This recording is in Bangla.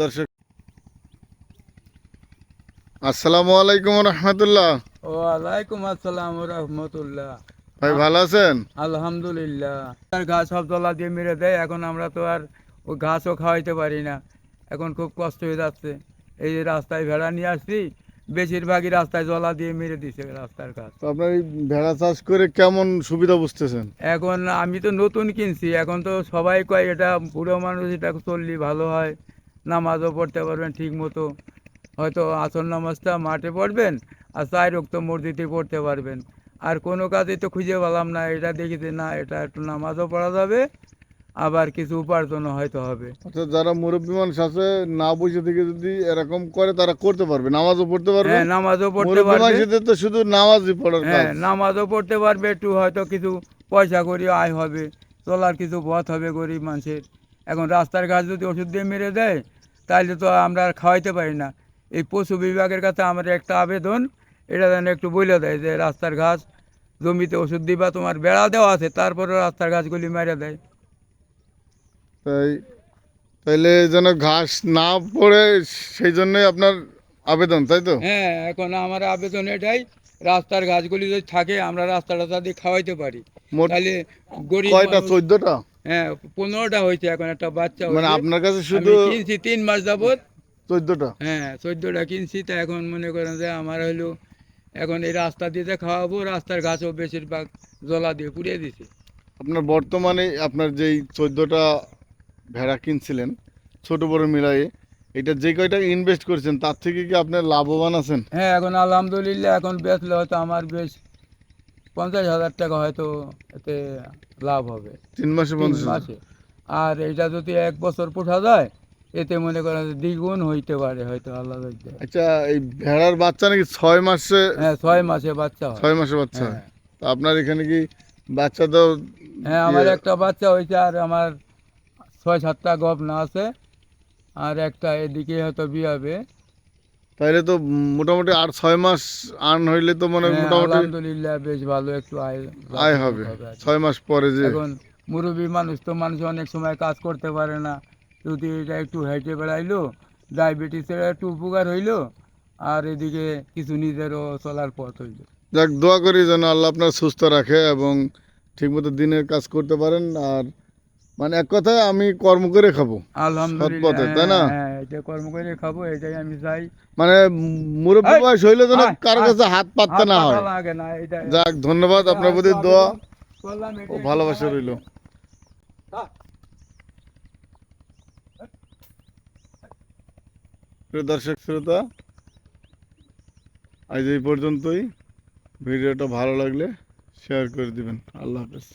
দর্শক আসসালামু আলাইকুম রহমতুল্লাহ। ওয়ালাইকুম আসসালাম রহমতুল্লাহ। ভাই ভালো আছেন? আলহামদুলিল্লাহ। আর ঘাস সব তলা দিয়ে মেরে দেয় এখন আমরা তো আর ওই ঘাসও খাওয়াইতে পারি না। এখন খুব কষ্ট হয়ে যাচ্ছে। এই যে রাস্তায় ভেড়া নিয়ে আসছি বেশিরভাগই রাস্তায় জলা দিয়ে মেরে দিছে রাস্তার ঘাস তো আপনার এই ভেড়া চাষ করে কেমন সুবিধা বুঝতেছেন? এখন আমি তো নতুন কিনছি এখন তো সবাই কয় এটা বুড়ো মানুষ এটা চললি ভালো হয় নামাজও পড়তে পারবেন ঠিক মতো হয়তো আসল নামাজটা মাঠে পড়বেন আর চাই রক্ত মসজিদে পড়তে পারবেন। আর কোনো কাজে তো খুঁজে পেলাম না এটা দেখি যে না এটা একটু নামাজও পড়া যাবে আবার কিছু উপার্জনও হয়তো হবে। অর্থাৎ যারা মুরব্বী মানুষ আছে না বুঝে থেকে যদি এরকম করে তারা করতে পারবে। নামাজও পড়তে পারবে। হ্যাঁ নামাজও পড়তে পারবে। তো শুধু নামাজই পড়ার হ্যাঁ নামাজও পড়তে পারবে একটু হয়তো কিছু পয়সা করি আয় হবে। চলার কিছু পথ হবে গরিব মানুষের। এখন রাস্তার ঘাস যদি ওষুধ দিয়ে মেরে দেয় তাহলে তো আমরা আর খাওয়াইতে পারি না। এই পশু বিভাগের কাছে আমার একটা আবেদন এটা যেন একটু বলে দেয় যে রাস্তার ঘাস জমিতে ওষুধ দিবা তোমার বেড়া দেওয়া আছে তারপরে রাস্তার ঘাসগুলি মেরে দেয়। তাই তাইলে যেন ঘাস না পড়ে সেই জন্যই আপনার আবেদন তাই তো? হ্যাঁ এখন আমার আবেদন এটাই রাস্তার ঘাসগুলি যদি থাকে আমরা রাস্তা রাস্তা দিয়ে খাওয়াইতে পারি। তাহলে গরিব কয়টা চোদ্দটা? হ্যাঁ পনেরোটা হয়েছে এখন একটা বাচ্চা মানে আপনার কাছে শুধু কিনছি তিন মাস যাবত চোদ্দটা? হ্যাঁ চোদ্দোটা কিনছি তা এখন মনে করেন যে আমার হলো এখন এই রাস্তা দিয়ে খাওয়াবো রাস্তার গাছও বেশিরভাগ জলা দিয়ে পুড়িয়ে দিছে। আপনার বর্তমানে আপনার যেই চোদ্দটা ভেড়া কিনছিলেন ছোট বড় মিলাই এটা যে কয়টা ইনভেস্ট করেছেন তার থেকে কি আপনার লাভবান আছেন? হ্যাঁ এখন আলহামদুলিল্লাহ এখন বেচলে হয়তো আমার বেশ পঞ্চাশ হাজার টাকা হয়তো এতে লাভ হবে। তিন মাসে পঞ্চাশ মাসে। আর এটা যদি এক বছর পোষা যায় এতে মনে করেন যে দ্বিগুণ হইতে পারে হয়তো আল্লাহ আচ্ছা এই ভেড়ার বাচ্চা নাকি ছয় মাসে? হ্যাঁ ছয় মাসে বাচ্চা হয়। ছয় মাসে বাচ্চা হয়। হ্যাঁ। তা আপনার এখানে কি বাচ্চা তো হ্যাঁ আমার ইয়ে- একটা বাচ্চা হয়েছে আর আমার ছয় সাতটা গভনা আছে আর একটা এদিকে হয়তো বিয়ে হবে। তাইলে তো মোটামুটি আর ছয় মাস আর্ন হইলে তো মানে হ্যাঁ, মোটামুটি আলহামদুলিল্লাহ বেশ ভালো একটু আয় আয় হবে। ছয় মাস পরে যে এখন মুরব্বী মানুষ তো মানুষ অনেক সময় কাজ করতে পারে না। যদি এটা একটু হেঁটে বেড়াইলো ডায়াবেটিসের একটু উপকার হইল আর এদিকে কিছু নিজেরও চলার পথ হইল। যাক দোয়া করি যেন আল্লাহ আপনার সুস্থ রাখে এবং ঠিকমতো দিনের কাজ করতে পারেন আর মানে এক কথায় আমি কর্ম করে খাব। আলহামদুলিল্লাহ তাই না? হ্যাঁ, হ্যাঁ এটা কর্ম করে খাব এটাই আমি চাই। মানে মুরব্বী বয়স হইলে যেন কারও কাছে হাত পাততে না হয়। যাক ধন্যবাদ আপনার প্রতি দোয়া। ও ভালোবাসা রইল। দর্শক শ্রোতা আজ এই পর্যন্তই। ভিডিওটা ভালো লাগলে শেয়ার করে দিবেন। আল্লাহ হাফেজ।